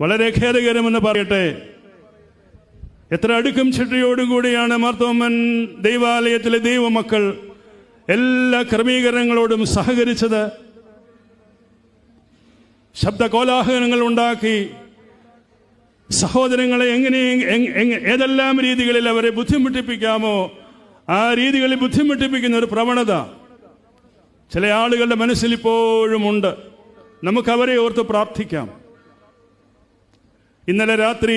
വളരെ ഖേദകരമെന്ന് പറയട്ടെ. എത്ര അടുക്കും ചിട്ടയോടും ചിട്ടയോടുകൂടിയാണ് മാർത്തോമൻ ദൈവാലയത്തിലെ ദൈവമക്കൾ എല്ലാ ക്രമീകരണങ്ങളോടും സഹകരിച്ചത്. ശബ്ദ കോലാഹലങ്ങൾ ഉണ്ടാക്കി. സഹോദരങ്ങളെ എങ്ങനെ എങ്- എങ്- ഏതെല്ലാം രീതികളിൽ അവരെ ബുദ്ധിമുട്ടിപ്പിക്കാമോ ആ രീതികളിൽ ബുദ്ധിമുട്ടിപ്പിക്കുന്ന ഒരു പ്രവണത ചില ആളുകളുടെ മനസ്സിൽ ഇപ്പോഴും ഉണ്ട് നമുക്ക് അവരെ ഓർത്ത് പ്രാർത്ഥിക്കാം. ഇന്നലെ രാത്രി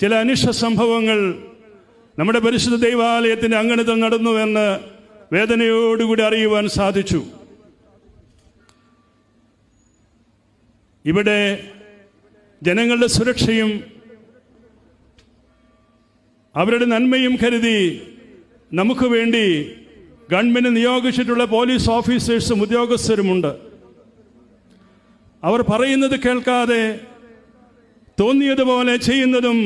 ചില അനിഷ്ട സംഭവങ്ങൾ നമ്മുടെ പരിശുദ്ധ ദൈവാലയത്തിന്റെ അങ്കണത്തിൽ നടന്നുവെന്ന് വേദനയോടുകൂടി അറിയുവാൻ സാധിച്ചു. ഇവിടെ ജനങ്ങളുടെ സുരക്ഷയും അവരുടെ നന്മയും കരുതി നമുക്ക് വേണ്ടി ഗവൺമെന്റ് നിയോഗിച്ചിട്ടുള്ള പോലീസ് ഓഫീസേഴ്സും ഉദ്യോഗസ്ഥരുമുണ്ട്. അവർ പറയുന്നത് കേൾക്കാതെ തോന്നിയതുപോലെ ചെയ്യുന്നതും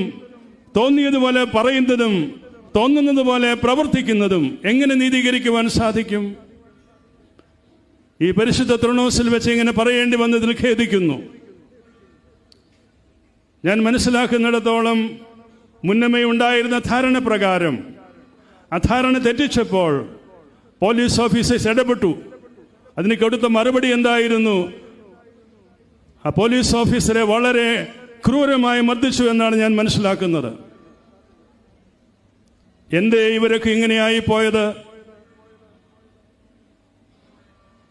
തോന്നിയതുപോലെ പറയുന്നതും തോന്നുന്നത് പോലെ പ്രവർത്തിക്കുന്നതും എങ്ങനെ നീതീകരിക്കുവാൻ സാധിക്കും? ഈ പരിശുദ്ധ തൃണോസിൽ വെച്ച് ഇങ്ങനെ പറയേണ്ടി വന്നതിൽ ഖേദിക്കുന്നു. ഞാൻ മനസ്സിലാക്കുന്നിടത്തോളം മുന്നമേ ഉണ്ടായിരുന്ന ധാരണ പ്രകാരം ആ ധാരണ തെറ്റിച്ചപ്പോൾ പോലീസ് ഓഫീസേഴ്സ് ഇടപെട്ടു. അതിന് കൊടുത്ത മറുപടി എന്തായിരുന്നു? ആ പോലീസ് ഓഫീസറെ വളരെ ക്രൂരമായി മർദ്ദിച്ചു എന്നാണ് ഞാൻ മനസ്സിലാക്കുന്നത്. എന്തേ ഇവരൊക്കെ ഇങ്ങനെയായി പോയത്?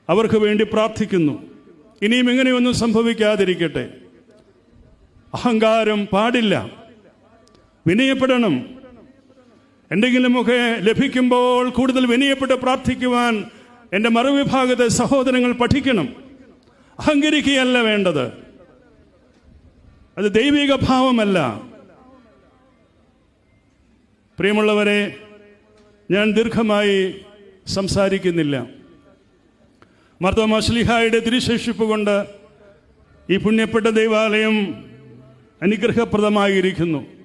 അവർക്ക് വേണ്ടി പ്രാർത്ഥിക്കുന്നു. ഇനിയും ഇങ്ങനെയൊന്നും സംഭവിക്കാതിരിക്കട്ടെ. അഹങ്കാരം പാടില്ല. വിനയപ്പെടണം. എന്തെങ്കിലുമൊക്കെ ലഭിക്കുമ്പോൾ കൂടുതൽ വിനയപ്പെട്ട് പ്രാർത്ഥിക്കുവാൻ എന്റെ മറുവിഭാഗത്തെ സഹോദരങ്ങൾ പഠിക്കണം. അഹങ്കരിക്കുകയല്ല വേണ്ടത്. അത് ദൈവിക ഭാവമല്ല. പ്രിയമുള്ളവരെ ഞാൻ ദീർഘമായി സംസാരിക്കുന്നില്ല. മർത്തോമ ശ്ലിഹായുടെ തിരുശേഷിപ്പ് കൊണ്ട് ഈ പുണ്യപ്പെട്ട ദൈവാലയം അനുഗ്രഹപ്രദമായിരിക്കുന്നു.